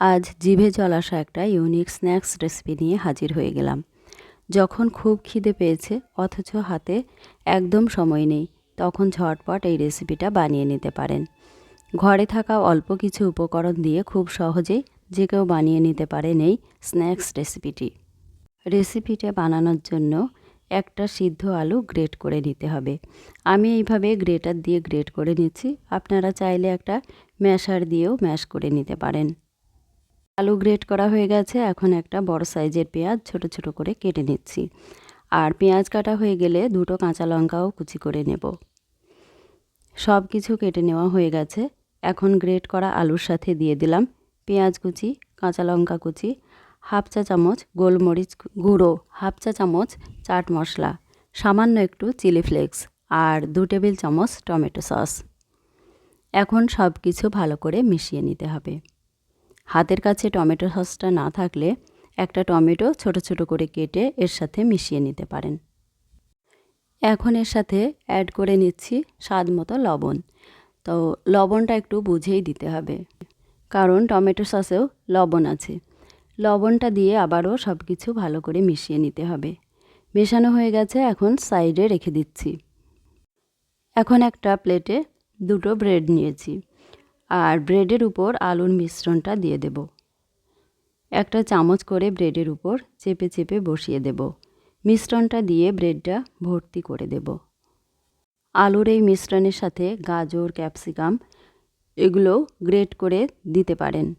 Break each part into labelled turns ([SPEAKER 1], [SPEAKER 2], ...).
[SPEAKER 1] আজ জিভে জল আসা একটা ইউনিক স্ন্যাক্স রেসিপি নিয়ে হাজির হয়ে গেলাম। যখন খুব খিদে পেয়েছে, অথচ হাতে একদম সময় নেই, তখন ঝটপট এই রেসিপিটা বানিয়ে নিতে পারেন। ঘরে থাকা অল্প কিছু উপকরণ দিয়ে খুব সহজেই যে কেউ বানিয়ে নিতে পারেন এই স্ন্যাক্স রেসিপিটি রেসিপিটা বানানোর জন্য একটা সিদ্ধ আলু গ্রেট করে নিতে হবে। আমি এইভাবে গ্রেটার দিয়ে গ্রেট করে নিচ্ছি। আপনারা চাইলে একটা ম্যাশার দিয়েও ম্যাশ করে নিতে পারেন। আলু গ্রেট করা হয়ে গেছে, এখন একটা বড় সাইজের পেঁয়াজ ছোট ছোট করে কেটে নিচ্ছি। আর পেঁয়াজ কাটা হয়ে গেলে দুটো কাঁচা লঙ্কাও কুচি করে নেব। সব কিছু কেটে নেওয়া হয়ে গেছে। এখন গ্রেট করা আলুর সাথে দিয়ে দিলাম পেঁয়াজ কুচি, কাঁচা লঙ্কা কুচি, হাফ চা চামচ গোলমরিচ গুঁড়ো, হাফ চা চামচ চাট মশলা, সামান্য একটু চিলি ফ্লেক্স আর দু টেবিল চামচ টমেটো সস। এখন সব কিছু ভালো করে মিশিয়ে নিতে হবে। হাতের কাছে টমেটো সসটা না থাকলে একটা টমেটো ছোট ছোট করে কেটে এর সাথে মিশিয়ে নিতে পারেন। এখন এর সাথে অ্যাড করে নিচ্ছি স্বাদ মতো লবণ। তো লবণটা একটু বুঝেই দিতে হবে, কারণ টমেটো সসেও লবণ আছে। লবণটা দিয়ে আবারও সব কিছু ভালো করে মিশিয়ে নিতে হবে। মেশানো হয়ে গেছে, এখন সাইডে রেখে দিচ্ছি। এখন একটা প্লেটে দুটো ব্রেড নিয়েছি। আর ব্রেডের উপর আলুর মিশ্রণটা দিয়ে দেব। একটা চামচ করে ব্রেডের উপর চেপে চেপে বসিয়ে দেব। মিশ্রণটা দিয়ে ব্রেডটা ভর্তি করে দেব। আলুর এই মিশ্রণের সাথে গাজর, ক্যাপসিকাম এগুলো গ্রেট করে দিতে পারেন।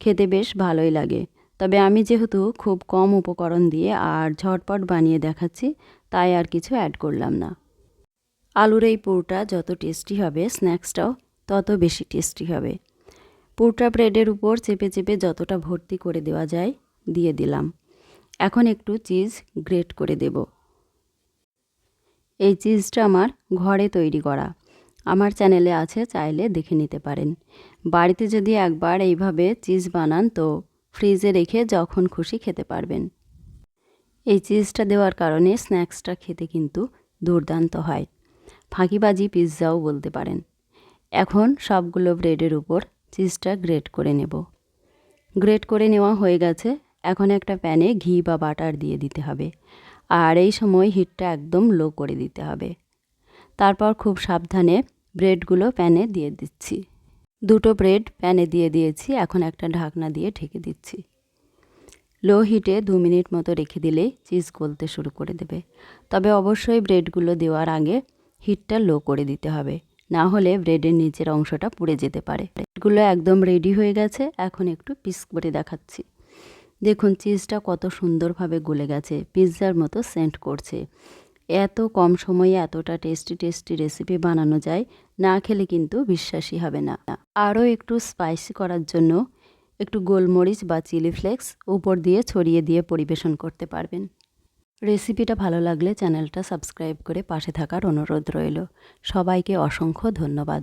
[SPEAKER 1] খেতে বেশ ভালোই লাগে। তবে আমি যেহেতু খুব কম উপকরণ দিয়ে আর ঝটপট বানিয়ে দেখাচ্ছি, তাই আর কিছু অ্যাড করলাম না। আলুর এই পুরটা যত টেস্টি হবে স্ন্যাক্সটাও তত বেশি টেস্টি হবে। পুরটা ব্রেডের উপর চেপে চেপে যতটা ভর্তি করে দেওয়া যায়, দিয়ে দিলাম। এখন একটু চিজ গ্রেট করে দেব। এই চিজটা আমার ঘরে তৈরি করা। আমার চ্যানেলে আছে, চাইলে দেখে নিতে পারেন। বাড়িতে যদি একবার এইভাবে চিজ বানান, তো ফ্রিজে রেখে যখন খুশি খেতে পারবেন। এই চিজটা দেওয়ার কারণে স্ন্যাক্সটা খেতে কিন্তু দুর্দান্ত হয়। ফাঁকিবাজি পিৎজাও বলতে পারেন। এখন সবগুলো ব্রেডের উপর চিজটা গ্রেট করে নেব। গ্রেট করে নেওয়া হয়ে গেছে। এখন একটা প্যানে ঘি বা বাটার দিয়ে দিতে হবে। আর এই সময় হিটটা একদম লো করে দিতে হবে। তারপর খুব সাবধানে ব্রেডগুলো প্যানে দিয়ে দিচ্ছি। দুটো ব্রেড প্যানে দিয়ে দিয়েছি। এখন একটা ঢাকনা দিয়ে ঢেকে দিচ্ছি। লো হিটে দু মিনিট মতো রেখে দিলেই চিজ গলতে শুরু করে দেবে। তবে অবশ্যই ব্রেডগুলো দেওয়ার আগে হিটটা লো করে দিতে হবে। না হলে ব্রেডের নিচের অংশটা পুড়ে যেতে পারে। ব্রেডগুলো একদম রেডি হয়ে গেছে, এখন একটু পিস করে দেখাচ্ছি। দেখুন চিজটা কত সুন্দরভাবে গলে গেছে পিৎজার মতো সেন্ট করছে। এত কম সময়ে এতটা টেস্টি টেস্টি রেসিপি বানানো যায়, না খেলে কিন্তু বিশ্বাসই হবে না। আরও একটু স্পাইসি করার জন্য একটু গোলমরিচ বা চিলি ফ্লেক্স উপর দিয়ে ছড়িয়ে দিয়ে পরিবেশন করতে পারবেন। রেসিপিটা ভালো লাগলে চ্যানেলটা সাবস্ক্রাইব করে পাশে থাকার অনুরোধ রইল। সবাইকে অসংখ্য ধন্যবাদ।